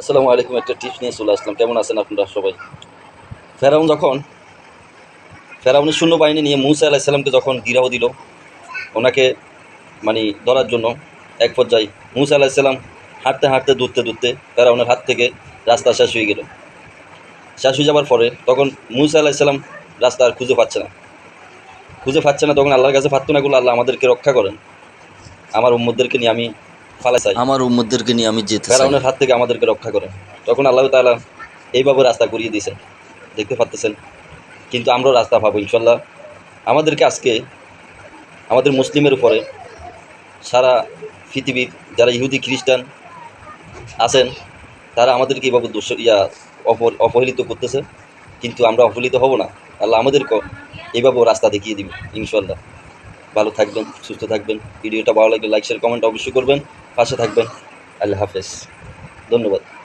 আসসালামু আলাইকুম, একটা টিপস নিয়ে চলে আসলাম। কেমন আছেন আপনারা সবাই? ফেরাউন যখন ফেরাউনের শূন্য বাহিনী নিয়ে মুসা আলাহিসাল্লামকে যখন গিরাও দিল, ওনাকে মানে ধরার জন্য এক পর্যায়ে মুসা আলাহিসাল্লাম হাঁটতে হাঁটতে দূরতে দূরতে ফেরাউনের হাত থেকে রাস্তা শেষ হয়ে গেল। শেষ হয়ে যাওয়ার পরে তখন মুসা আলাহিসাল্লাম রাস্তা আর খুঁজে পাচ্ছে না। খুঁজে পাচ্ছে না, তখন আল্লাহর কাছে পারতো না আল্লাহ আমাদেরকে রক্ষা করেন। আমার উম্মদদেরকে নিয়ে আমি ফালাই আমার উম্মতদেরকে নিয়ে আমি যেতে ফেরাউনের হাত থেকে আমাদেরকে রক্ষা করেন। তখন আল্লাহ তাআলা এইভাবে রাস্তা করিয়ে দিয়েছেন। দেখতে পাচ্তেছেন কিন্তু আমরাও রাস্তা পাবো ইনশাল্লাহ আমাদেরকে আজকে আমাদের মুসলিমের উপরে সারা পৃথিবীর যারা ইহুদি খ্রিস্টান আছেন তারা আমাদেরকে এইভাবে দোষ ইয়া অপ- অপহেলিত করতেছে। কিন্তু আমরা অপহেলিত হব না। আল্লাহ আমাদেরকে এইভাবে রাস্তা দেখিয়ে দিবে ইনশাল্লাহ ভালো থাকবেন সুস্থ থাকবেন। ভিডিওটা ভালো লাগলে লাইক শেয়ার কমেন্ট অবশ্যই করবেন। পাশে থাকবেন আল্লাহ হাফেজ ধন্যবাদ